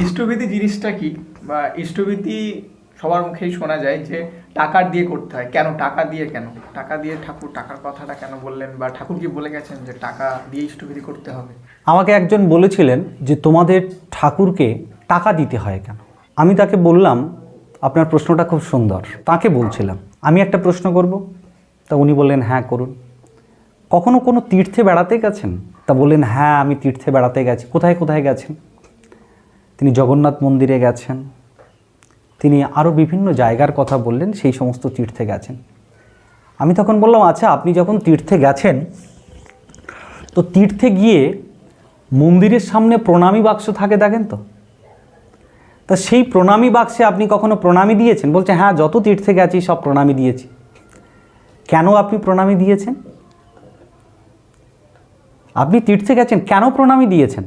ইষ্টভীতি জিনিসটা কি? বা ইষ্টভীতি সবার মুখেই শোনা যায় যে টাকা দিয়ে করতে হয়। কেন টাকা দিয়ে কেন? টাকা দিয়ে ঠাকুর টাকার কথাটা কেন বললেন? বা ঠাকুর কি বলে গেছেন যে টাকা দিয়ে ইষ্টভীতি করতে হবে? আমাকে একজন বলেছিলেন যে তোমাদের ঠাকুরকে টাকা দিতে হয় কেন? আমি তাকে বললাম, আপনার প্রশ্নটা খুব সুন্দর। তাকে বলছিলাম, আমি একটা প্রশ্ন করব? তা উনি বললেন হ্যাঁ করুন। কখনো কোনো তীর্থে বেড়াতে গেছেন? তা বললেন হ্যাঁ আমি তীর্থে বেড়াতে গেছি। কোথায় কোথায় গেছেন? তিনি জগন্নাথ মন্দিরে গেছেন। তিনি আরও বিভিন্ন জায়গার কথা বললেন, সেই সমস্ত তীর্থে গেছেন। আমি তখন বললাম আচ্ছা আপনি যখন তীর্থে গেছেন, তো তীর্থে গিয়ে মন্দিরের সামনে প্রণামী বাক্স থাকে দেখেন তো? তা সেই প্রণামী বাক্সে আপনি কখনো প্রণামী দিয়েছেন? বলছে হ্যাঁ যত তীর্থে গেছি সব প্রণামী দিয়েছি। কেন আপনি প্রণামী দিয়েছেন? আপনি তীর্থে গেছেন, কেন প্রণামী দিয়েছেন?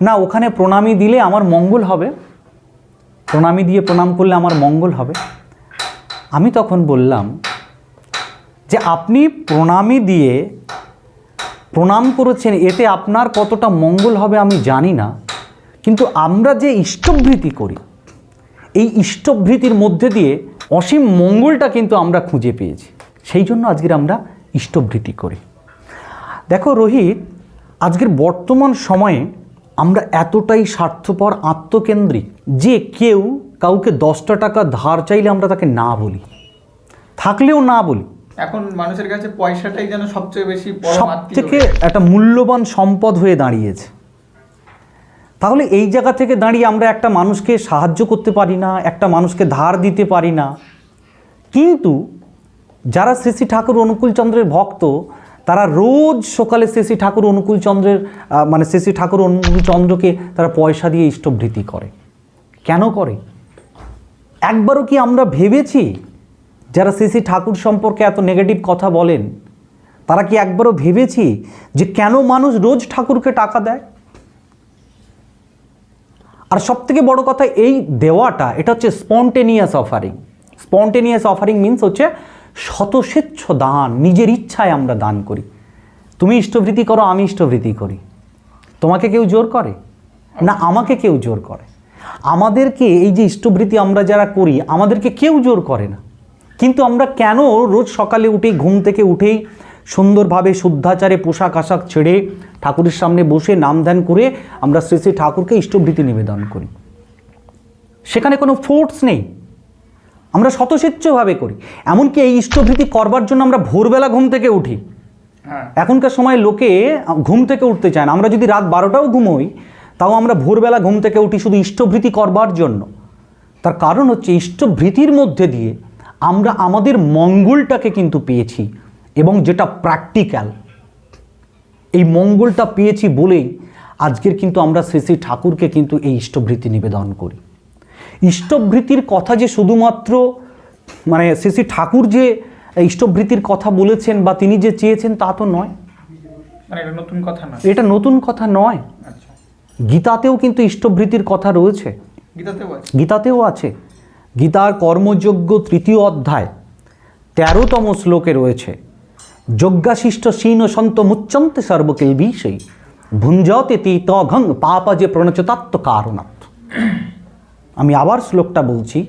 না, ওখানে প্রণামী দিলে আমার মঙ্গল হবে। প্রণামী দিয়ে প্রণাম করলে আমার মঙ্গল হবে। আমি তখন বললাম যে, আপনি প্রণামী দিয়ে প্রণাম করেছেন, এতে আপনার কতটা মঙ্গল হবে আমি জানি না। কিন্তু আমরা যে ইষ্টভৃতি করি, এই ইষ্টভৃতির মধ্যে দিয়ে অসীম মঙ্গলটা কিন্তু আমরা খুঁজে পেয়েছি। সেই জন্য আজকের আমরা ইষ্টভৃতি করি। দেখো রোহিত আজকের বর্তমান সময়ে আমরা এতটাই স্বার্থপর আত্মকেন্দ্রিক যে কেউ কাউকে দশটা টাকা ধার চাইলে আমরা তাকে না বলি। থাকলেও না বলি। এখন মানুষের কাছে পয়সাটাই যেন সবচেয়ে বেশি সব থেকে একটা মূল্যবান সম্পদ হয়ে দাঁড়িয়েছে। তাহলে এই জায়গা থেকে দাঁড়িয়ে আমরা একটা মানুষকে সাহায্য করতে পারি না একটা মানুষকে ধার দিতে পারি না। কিন্তু যারা শ্রী ঠাকুর অনুকূলচন্দ্রের ভক্ত, তারা রোজ সকালে শ্রী ঠাকুর অনুকূলচন্দ্রের মানে শ্রী ঠাকুর অনুকূলচন্দ্রকে তারা পয়সা দিয়ে ইষ্টভৃতি করে। কেন করে? একবারও কি আমরা ভেবেছি যারা শ্রী ঠাকুর সম্পর্কে এত নেগেটিভ কথা বলেন, তারা কি একবারও ভেবেছি যে কেন মানুষ রোজ ঠাকুরকে টাকা দেয়? আর সব থেকে বড় কথা এই দেওয়াটা, এটা হচ্ছে spontaneous offering spontaneous offering means হচ্ছে শতস্বেচ্ছ দান নিজের ইচ্ছায় আমরা দান করি। তুমি ইষ্টভৃতি করো, আমি ইষ্টভৃতি করি। তোমাকে কেউ জোর করে? না, আমাকে কেউ জোর করে। আমাদেরকে এই যে ইষ্টভৃতি আমরা যারা করি, আমাদেরকে কেউ জোর করে না। কিন্তু আমরা কেন রোজ সকালে উঠেই, ঘুম থেকে উঠেই সুন্দরভাবে শুদ্ধাচারে পোশাক আশাক ছেড়ে ঠাকুরের সামনে বসে নাম ধ্যান করে আমরা শ্রী শ্রী ঠাকুরকে ইষ্টভৃতি নিবেদন করি? সেখানে কোনো ফোর্স নেই। আমরা শতস্বেচ্ছভাবে করি। এমনকি এই ইষ্টভৃতি করবার জন্য আমরা ভোরবেলা ঘুম থেকে উঠি। হ্যাঁ। এখনকার সময় লোকে ঘুম থেকে উঠতে চায় না। আমরা যদি রাত বারোটাও ঘুমোই তাও আমরা ভোরবেলা ঘুম থেকে উঠি শুধু ইষ্টভৃতি করবার জন্য। তার কারণ হচ্ছে ইষ্টভৃতির মধ্যে দিয়ে আমরা আমাদের মঙ্গলটাকে কিন্তু পেয়েছি এবং যেটা প্র্যাকটিক্যাল এই মঙ্গলটা পেয়েছি বলেই আজকের কিন্তু আমরা শ্রী শ্রী ঠাকুরকে কিন্তু এই ইষ্টভৃতি নিবেদন করি। ইষ্টভৃতির কথা যে শুধুমাত্র মানে শ্রী শ্রী ঠাকুর যে ইষ্টভৃতির কথা বলেছেন বা তিনি যে চেয়েছেন তা তো নয়। মানে এটা নতুন কথা না? এটা নতুন কথা নয়। আচ্ছা। গীতাতেও কিন্তু ইষ্টভৃতির কথা রয়েছে। গীতাতেও আছে? গীতার কর্মযোগ্য তৃতীয় অধ্যায় তেরোতম শ্লোকে রয়েছে যজ্ঞাশিষ্ট শীন সন্ত মুচ্চন্তে সর্বকিল বিষয় ভুঞ্জতে তি তঘং পাপা যে প্রণচতাত্ম কারণাৎ। আমি আবার শ্লোকটা বলছি।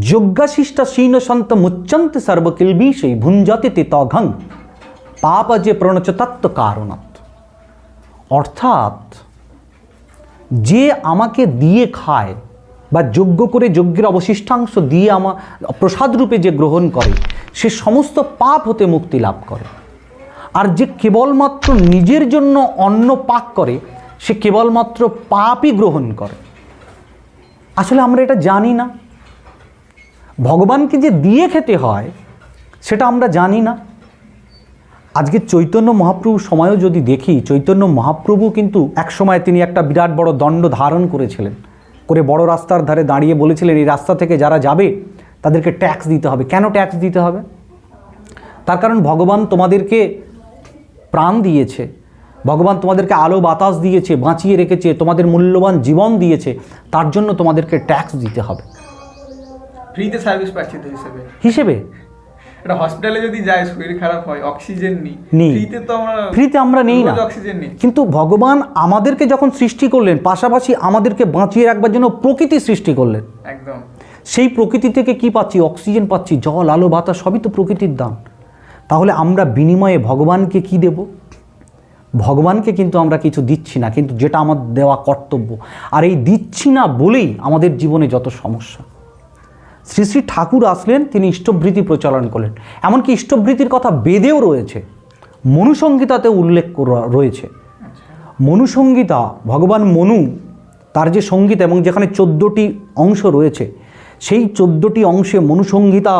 যজ্ঞাশিষ্ট শীন সন্ত মুচ্চন্তে সর্বকিল বিষয় ভুঞ্জতে তি তঘং পাপ যে প্রণচতাত্ম কারণাৎ। অর্থাৎ, যে আমাকে দিয়ে খায় বা যজ্ঞ করে যজ্ঞের অবশিষ্টাংশ দিয়ে আমার প্রসাদ রূপে যে গ্রহণ করে, সে সমস্ত পাপ হতে মুক্তি লাভ করে। আর যে কেবলমাত্র নিজের জন্য অন্ন পাক করে, সে কেবলমাত্র পাপই গ্রহণ করে। আসলে আমরা এটা জানি না। ভগবানকে যে দিয়ে খেতে হয়, সেটা আমরা জানি না। আজকে চৈতন্য মহাপ্রভুর সময়ও যদি দেখি, চৈতন্য মহাপ্রভু কিন্তু এক সময় তিনি একটা বিরাট বড় দণ্ড ধারণ করেছিলেন। করে বড় রাস্তার ধারে দাঁড়িয়ে বলেছিলেন, এই রাস্তা থেকে যারা যাবে, তাদেরকে ট্যাক্স দিতে হবে। কেন ট্যাক্স দিতে হবে? তার কারণ ভগবান তোমাদেরকে প্রাণ দিয়েছে। ভগবান তোমাদেরকে আলো বাতাস দিয়েছে বাঁচিয়ে রেখেছে তোমাদের মূল্যবান জীবন দিয়েছে তার জন্য তোমাদেরকে ট্যাক্স দিতে হবে। ফ্রিতে সার্ভিস পাচ্ছি তো হিসেবে। হিসেবে? এটা হসপিটালে যদি যায় শরীর খারাপ হয় অক্সিজেন নিই। নিই। ফ্রিতে তো আমরা ফ্রিতে আমরা নেই না। অক্সিজেন নিই। কিন্তু ভগবান আমাদেরকে যখন সৃষ্টি করলেন পাশাপাশি আমাদেরকে বাঁচিয়ে রাখবার জন্য প্রকৃতি সৃষ্টি করলেন। একদম। সেই প্রকৃতি থেকে কি পাচ্ছি? অক্সিজেন পাচ্ছি জল আলো বাতাস সবই তো প্রকৃতির দান। তাহলে আমরা বিনিময়ে ভগবানকে কি দেব? ভগবানকে কিন্তু আমরা কিছু দিচ্ছি না, কিন্তু যেটা আমার দেওয়া কর্তব্য। আর এই দিচ্ছি না বলেই আমাদের জীবনে যত সমস্যা। শ্রী শ্রী ঠাকুর আসলেন, তিনি ইষ্টভৃতি প্রচলন করলেন। এমনকি ইষ্টভৃতির কথা বেদেও রয়েছে। মনুসংহিতাতে উল্লেখ রয়েছে। মনুসংগীতা ভগবান মনু, তার যে সংগীত এবং যেখানে চোদ্দোটি অংশ রয়েছে, সেই চোদ্দোটি অংশে মনুসংগীতা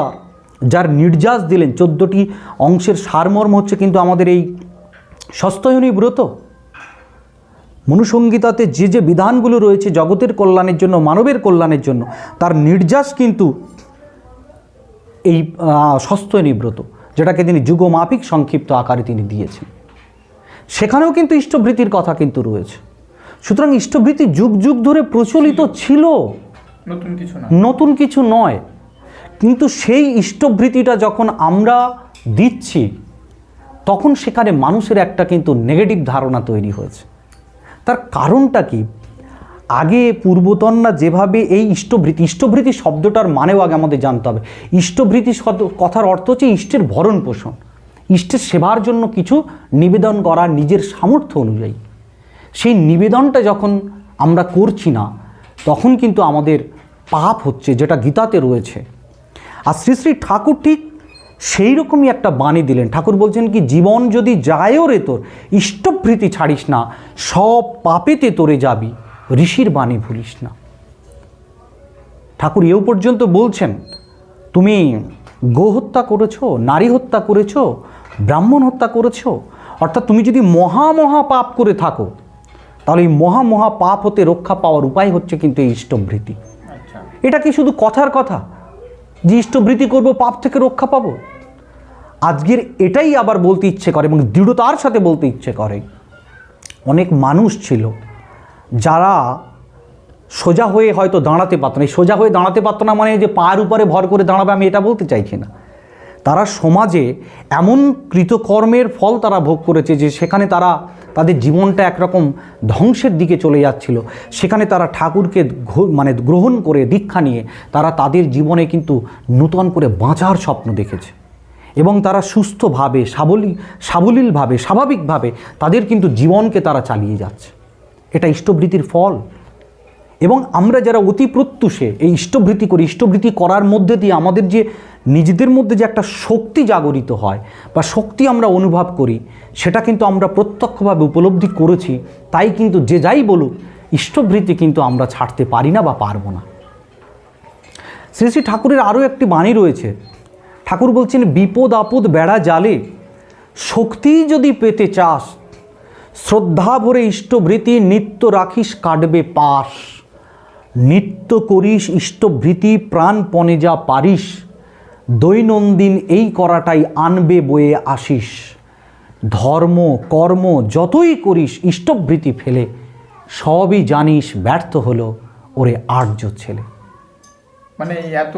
যার নির্যাস দিলেন, চোদ্দোটি অংশের সারমর্ম হচ্ছে কিন্তু আমাদের এই সস্তয়নী ব্রত। মনুসংগীতাতে যে যে বিধানগুলো রয়েছে জগতের কল্যাণের জন্য মানবের কল্যাণের জন্য তার নির্যাস কিন্তু এই সস্তয়নী ব্রত যেটাকে তিনি যুগমাপিক সংক্ষিপ্ত আকারে তিনি দিয়েছেন। সেখানেও কিন্তু ইষ্টভৃতির কথা কিন্তু রয়েছে। সুতরাং ইষ্টভৃতি যুগ যুগ ধরে প্রচলিত ছিল। নতুন কিছু নতুন কিছু নয়। কিন্তু সেই ইষ্টভৃতিটা যখন আমরা দিচ্ছি তখন সেখানে মানুষের একটা কিন্তু নেগেটিভ ধারণা তৈরি হয়েছে। তার কারণটা কি? আগে পূর্বতনরা যেভাবে এই ইষ্টভৃতি ইষ্টভৃতি শব্দটার মানেও আগে আমাদের জানতে হবে। ইষ্টভৃতি কথার অর্থ হচ্ছে ইষ্টের ভরণ পোষণ। ইষ্টের সেবার জন্য কিছু নিবেদন করা নিজের সামর্থ্য অনুযায়ী। সেই নিবেদনটা যখন আমরা করছি না, তখন কিন্তু আমাদের পাপ হচ্ছে, যেটা গীতাতে রয়েছে। আর শ্রী শ্রী ঠাকুর ঠিক সেই রকমই একটা বাণী দিলেন। ঠাকুর বলছেন কি জীবন যদি যায়ও রে তোর ইষ্টভৃতি ছাড়িস না সব পাপেতে তোরে যাবি ঋষির বাণী ভুলিস না। ঠাকুর এও পর্যন্ত বলছেন তুমি গো হত্যা করেছ নারী হত্যা করেছ ব্রাহ্মণ হত্যা করেছ অর্থাৎ তুমি যদি মহা মহা পাপ করে থাকো তাহলে এই মহা মহা পাপ হতে রক্ষা পাওয়ার উপায় হচ্ছে কিন্তু এই ইষ্টভৃতি আচ্ছা। এটা কি শুধু কথার কথা? যে করব, পাপ থেকে রক্ষা পাবো। আজকের এটাই আবার বলতে ইচ্ছে করে এবং দৃঢ়তার সাথে বলতে ইচ্ছে করে। অনেক মানুষ ছিল যারা সোজা হয়ে হয়তো দাঁড়াতে পারত না। সোজা হয়ে দাঁড়াতে পারতো না মানে যে পায়ের উপরে ভর করে দাঁড়াবে, আমি এটা বলতে চাইছি না। তারা সমাজে এমন কৃতকর্মের ফল তারা ভোগ করেছে যে সেখানে তারা তাদের জীবনটা একরকম ধ্বংসের দিকে চলে যাচ্ছিল। সেখানে তারা ঠাকুরকে মানে গ্রহণ করে দীক্ষা নিয়ে তারা তাদের জীবনে কিন্তু নূতন করে বাঁচার স্বপ্ন দেখেছে। এবং তারা সুস্থভাবে, সাবলী, সাবলীলভাবে, স্বাভাবিকভাবে তাদের কিন্তু জীবনকে তারা চালিয়ে যাচ্ছে। এটা ইষ্টবৃত্তির ফল। এবং আমরা যারা অতি প্রত্যুষে এই ইষ্টবৃত্তি করি ইষ্টবৃত্তি করার মধ্যে দিয়ে আমাদের যে নিজেদের মধ্যে যে একটা শক্তি জাগরিত হয় বা শক্তি আমরা অনুভব করি, সেটা কিন্তু আমরা প্রত্যক্ষভাবে উপলব্ধি করেছি, তাই কিন্তু যে যাই বলুক ইষ্টবৃত্তি কিন্তু আমরা ছাড়তে পারি না বা পারব না। শ্রী শ্রী ঠাকুরের আরও একটি বাণী রয়েছে। ঠাকুর বলছেন, বিপদ আপদ বেড়া জালে শক্তি যদি পেতে চাস, শ্রদ্ধা ভরে ইষ্টভৃতি নিত্য রাখিস কাটবে পাশ। নিত্য করিস ইষ্টভৃতি প্রাণপণে যা পারিস দৈনন্দিন এই করাটাই আনবে বয়ে আসিস। ধর্ম কর্ম যতই করিস ইষ্টভৃতি ফেলে সবই জানিস ব্যর্থ হলো ওরে আর্য ছেলে। মানে এত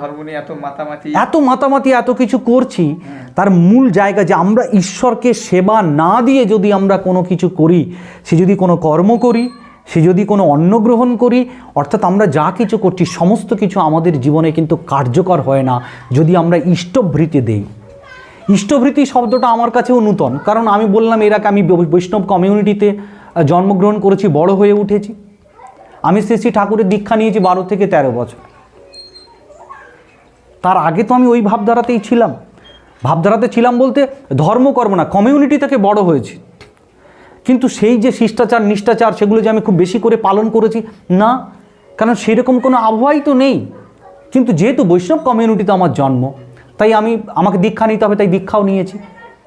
ধর্ম নিয়ে এত মাতামাতি এত মাতামাতি এত কিছু করছি তার মূল জায়গা যে আমরা ঈশ্বরকে সেবা না দিয়ে যদি আমরা কোনো কিছু করি সে যদি কোনো কর্ম করি সে যদি কোনো অন্ন গ্রহণ করি, অর্থাৎ আমরা যা কিছু করছি, সমস্ত কিছু আমাদের জীবনে কিন্তু কার্যকর হয় না যদি আমরা ইষ্টভৃতি দেই। ইষ্টভৃতি শব্দটা আমার কাছেও নূতন, কারণ আমি বললাম এর আগে আমি বৈষ্ণব কমিউনিটিতে জন্মগ্রহণ করেছি, বড় হয়ে উঠেছি। আমি শ্রী শ্রী ঠাকুরের দীক্ষা নিয়েছি বারো থেকে তেরো বছর। তার আগে তো আমি ওই ভাবধারাতেই ছিলাম। ভাবধারাতে ছিলাম বলতে ধর্মকর্ম না, কমিউনিটি থেকে বড় হয়েছি। কিন্তু সেই যে শিষ্টাচার, নিষ্ঠাচার, সেগুলো যে আমি খুব বেশি করে পালন করেছি, না। কারণ সেরকম কোনো আবহাওয়াই তো নেই। কিন্তু যেহেতু বৈষ্ণব কমিউনিটিতে আমার জন্ম, তাই আমি, আমাকে দীক্ষা নিতে হবে, তাই দীক্ষাও নিয়েছি।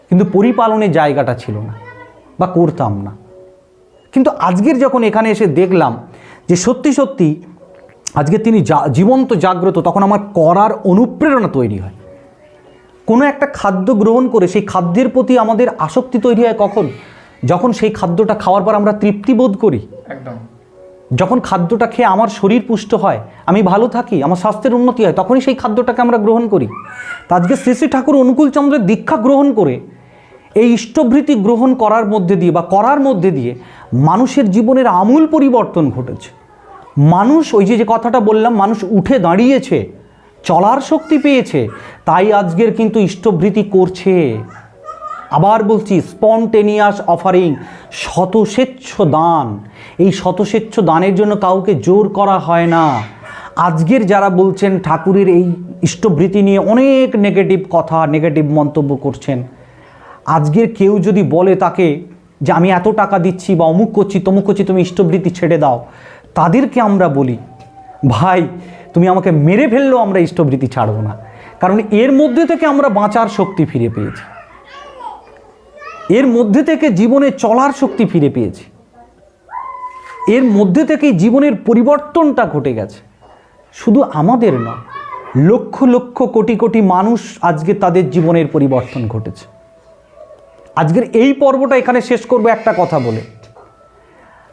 কিন্তু পরিপালনের জায়গাটা ছিল না, বা করতাম না। কিন্তু আজকের যখন এখানে এসে দেখলাম যে সত্যি সত্যি আজকে তিনি জীবন্ত, জাগ্রত, তখন আমার করার অনুপ্রেরণা তৈরি হয়। কোনো একটা খাদ্য গ্রহণ করে সেই খাদ্যের প্রতি আমাদের আসক্তি তৈরি হয় কখন? যখন সেই খাদ্যটা খাওয়ার পর আমরা তৃপ্তি বোধ করি একদম। যখন খাদ্যটা খেয়ে আমার শরীর পুষ্ট হয় আমি ভালো থাকি আমার স্বাস্থ্যের উন্নতি হয় তখনই সেই খাদ্যটাকে আমরা গ্রহণ করি। তা আজকে শ্রী শ্রী ঠাকুর অনুকূলচন্দ্রের দীক্ষা গ্রহণ করে এই ইষ্টভৃতি গ্রহণ করার মধ্যে দিয়ে বা করার মধ্যে দিয়ে মানুষের জীবনের আমূল পরিবর্তন ঘটেছে। মানুষ ওই যে যে কথাটা বললাম মানুষ উঠে দাঁড়িয়েছে চলার শক্তি পেয়েছে তাই আজকের কিন্তু ইষ্টভৃতি করছে। আবার বলছি, স্পন্টেনিয়াস অফারিং শতস্বেচ্ছ দান এই শতস্বেচ্ছ দানের জন্য কাউকে জোর করা হয় না। আজকের যারা বলছেন, ঠাকুরের এই ইষ্টভৃতি নিয়ে অনেক নেগেটিভ কথা নেগেটিভ মন্তব্য করছেন, আজকের কেউ যদি বলে তাকে যে আমি এত টাকা দিচ্ছি বা অমুক করছি, তমুক করছি, তুমি ইষ্টভৃতি ছেড়ে দাও, তাদেরকে আমরা বলি, ভাই, তুমি আমাকে মেরে ফেললেও আমরা ইষ্টভৃতি ছাড়বো না। কারণ এর মধ্যে থেকে আমরা বাঁচার শক্তি ফিরে পেয়েছি। এর মধ্যে থেকে জীবনে চলার শক্তি ফিরে পেয়েছি। এর মধ্যে থেকেই জীবনের পরিবর্তনটা ঘটে গেছে। শুধু আমাদের নয়, লক্ষ লক্ষ কোটি কোটি মানুষ আজকে তাদের জীবনের পরিবর্তন ঘটেছে। আজকের এই পর্বটা এখানে শেষ করব একটা কথা বলে।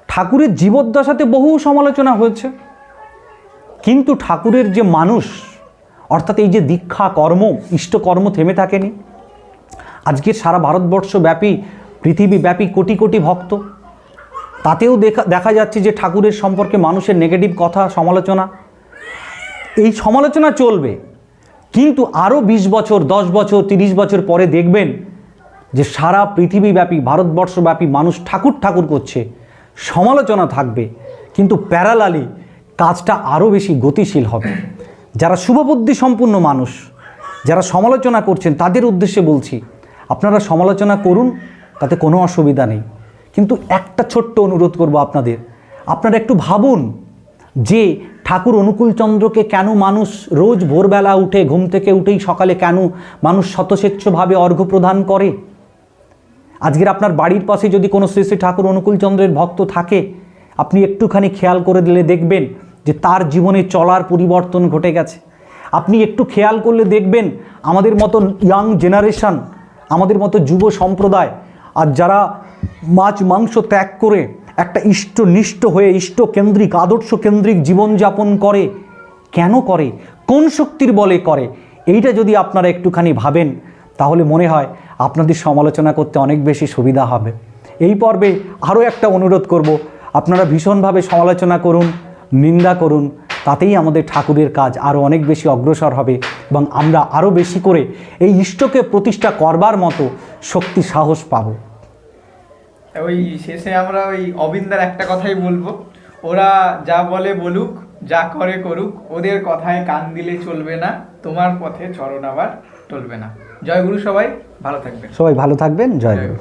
ঠাকুরের জীবদ্দশাতে বহু সমালোচনা হয়েছে। কিন্তু ঠাকুরের যে মানুষ, অর্থাৎ এই যে দীক্ষা কর্ম, ইষ্টকর্ম থেমে থাকেনি আজকের সারা ভারতবর্ষ ব্যাপী পৃথিবীব্যাপী কোটি কোটি ভক্ত। তাতেও দেখা দেখা যাচ্ছে যে ঠাকুরের সম্পর্কে মানুষের নেগেটিভ কথা, সমালোচনা। এই সমালোচনা চলবে। কিন্তু আরও বিশ বছর, দশ বছর, তিরিশ বছর পরে দেখবেন যে সারা পৃথিবীব্যাপী, ভারতবর্ষব্যাপী মানুষ ঠাকুর ঠাকুর করছে। সমালোচনা থাকবে। কিন্তু প্যারালালি কাজটা আরও বেশি গতিশীল হবে। যারা শুভবুদ্ধি সম্পূর্ণ মানুষ, যারা সমালোচনা করছেন, তাদের উদ্দেশ্যে বলছি আপনারা সমালোচনা করুন, তাতে কোনো অসুবিধা নেই। কিন্তু একটা ছোট্ট অনুরোধ করব আপনাদের। আপনারা একটু ভাবুন যে ঠাকুর অনুকূলচন্দ্রকে কেন মানুষ রোজ ভোরবেলা উঠে, ঘুম থেকে উঠেই সকালে কেন মানুষ শতস্বেচ্ছভাবে অর্ঘ্য প্রদান করে? আজকের আপনার বাড়ির পাশে যদি কোনো শ্রী শ্রী ঠাকুর অনুকূলচন্দ্রের ভক্ত থাকে, আপনি একটুখানি খেয়াল করে দিলে দেখবেন যে তার জীবনে চলার পরিবর্তন ঘটে গেছে। আপনি একটু খেয়াল করলে দেখবেন আমাদের মতন ইয়াং জেনারেশন আমাদের মতো যুব সম্প্রদায়, আর যারা মাছ মাংস ত্যাগ করে একটা ইষ্টনিষ্ঠ হয়ে ইষ্টকেন্দ্রিক আদর্শ কেন্দ্রিক জীবনযাপন করে, কেন করে? কোন শক্তির বলে করে? এইটা যদি আপনারা একটুখানি ভাবেন, তাহলে মনে হয় আপনাদের সমালোচনা করতে অনেক বেশি সুবিধা হবে। এই পর্বে আরও একটা অনুরোধ করব, আপনারা ভীষণভাবে সমালোচনা করুন, নিন্দা করুন তাতেই আমাদের ঠাকুরের কাজ আরও অনেক বেশি অগ্রসর হবে এবং আমরা আরও বেশি করে এই ইষ্টকে প্রতিষ্ঠা করবার মতো শক্তি সাহস পাব। ওই শেষে আমরা ওই অবিন্দার একটা কথাই বলব। ওরা যা বলে বলুক যা করে করুক ওদের কথায় কান দিলে চলবে না তোমার পথে চরণ আবার টলবে না। জয় গুরু সবাই ভালো থাকবেন। সবাই ভালো থাকবেন জয় গুরু।